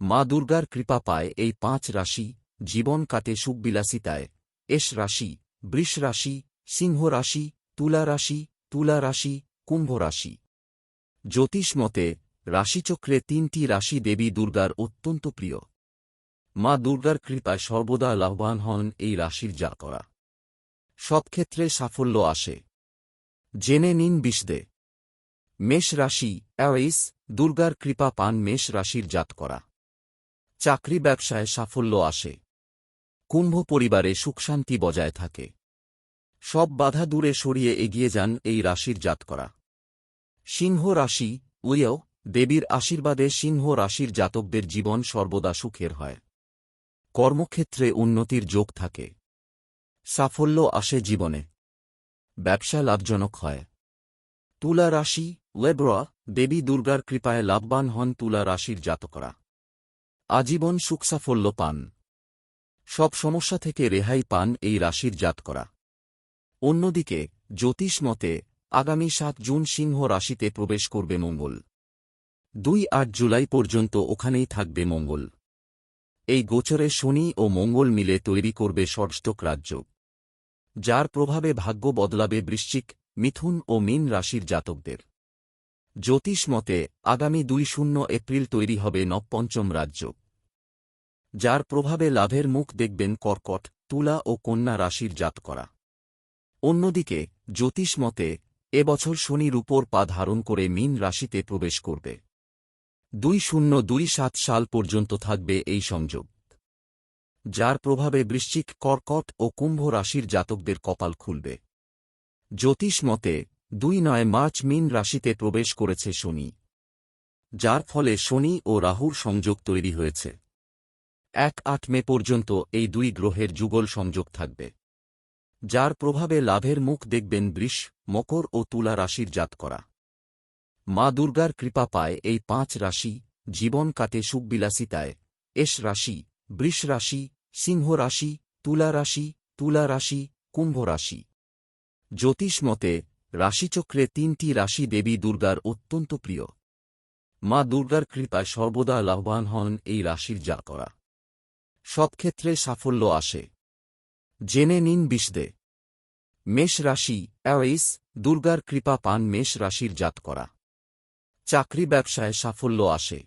মা দুর্গার কৃপা পায় এই পাঁচ রাশি, জীবন কাটে সুখবিলাসিতায়। এস রাশি, বৃষ রাশি, সিংহ রাশি, তুলা রাশি তুলা রাশি, কুম্ভ রাশি। জ্যোতিষ মতে, রাশিচক্রে তিনটি রাশি দেবী দুর্গার অত্যন্ত প্রিয়। মা দুর্গার কৃপায় সর্বদা লাভবান হন এই রাশির করা। সব ক্ষেত্রে সাফল্য আসে। জেনে নিন বিষদে। মেষ রাশি অ্যাওয়েস দুর্গার কৃপা পান মেষ রাশির জাত করা চাকরি ব্যবসায় সাফল্য আসে। কুম্ভ পরিবারে সুখশান্তি বজায় থাকে। সব বাধা দূরে সরিয়ে এগিয়ে যান এই রাশির জাত করা সিংহ রাশি উইয় দেবীর আশীর্বাদে সিংহ রাশির জাতকদের জীবন সর্বদা সুখের হয়। কর্মক্ষেত্রে উন্নতির যোগ থাকে। সাফল্য আসে জীবনে। ব্যবসা লাভজনক হয়। তুলা রাশি ওয়েব্রা দেবী দুর্গার কৃপায় লাভবান হন তুলা রাশির জাতকরা। আজীবন সুখসাফল্য পান। সব সমস্যা থেকে রেহাই পান এই রাশির জাত করা অন্যদিকে, জ্যোতিষ মতে, আগামী সাত জুন সিংহ রাশিতে প্রবেশ করবে মঙ্গল। দুই আট জুলাই পর্যন্ত ওখানেই থাকবে মঙ্গল। এই গোচরে শনি ও মঙ্গল মিলে তৈরি করবে ষষ্ঠক রাজ্য। যার প্রভাবে ভাগ্য বদলাবে বৃশ্চিক, মিথুন ও মীন রাশির জাতকদের। জ্যোতিষ মতে, আগামী দুই শূন্য এপ্রিল তৈরি হবে নবপঞ্চম রাজ্য। যার প্রভাবে লাভের মুখ দেখবেন কর্কট, তুলা ও কন্যা রাশির জাত করা অন্যদিকে, জ্যোতিষ মতে এবছর শনির উপর পা ধারণ করে মীন রাশিতে প্রবেশ করবে। দুই শূন্য দুই সাত সাল পর্যন্ত থাকবে এই সংযোগ। যার প্রভাবে বৃশ্চিক, কর্কট ও কুম্ভ রাশির জাতকদের কপাল খুলবে। জ্যোতিষ মতে দুই নয় মার্চ মিন রাশিতে প্রবেশ করেছে শনি, যার ফলে শনি ও রাহুর সংযোগ তৈরি হয়েছে। এক আট মে পর্যন্ত এই দুই গ্রহের যুগল সংযোগ থাকবে, যার প্রভাবে লাভের মুখ দেখবেন বৃষ, মকর ও তুলা রাশির জাত করা মা দুর্গার কৃপা পায় এই পাঁচ রাশি, জীবন কাটে সুখবিলাসিতায়। এস রাশি, বৃষ রাশি, সিংহ রাশি, তুলা রাশি তুলা রাশি, কুম্ভ রাশি। জ্যোতিষ মতে রাশিচক্রে তিনটি রাশি দেবী দুর্গার অত্যন্ত প্রিয়। মা দুর্গার কৃপায় সর্বদা লাভবান হন এই রাশির যা করা সব ক্ষেত্রে সাফল্য আসে। জেনে নিন বিষদে। মেষ রাশি অ্যাওয়েস দুর্গার কৃপা পান মেষ রাশির জাত করা চাকরি ব্যবসায় সাফল্য আসে।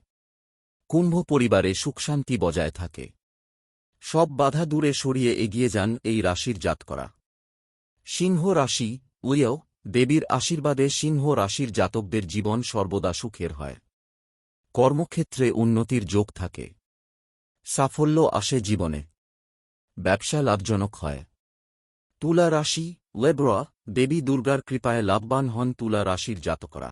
কুম্ভ পরিবারে সুখশান্তি বজায় থাকে। সব বাধা দূরে সরিয়ে এগিয়ে যান এই রাশির জাত করা সিংহ রাশি, উইয় দেবীর আশীর্বাদে সিংহ রাশির জাতকদের জীবন সর্বদা সুখের হয়। কর্মক্ষেত্রে উন্নতির যোগ থাকে। সাফল্য আসে জীবনে। ব্যবসা লাভজনক হয়। তুলা রাশি ওয়েব্রা দেবী দুর্গার কৃপায় লাভবান হন তুলা রাশির জাতকরা।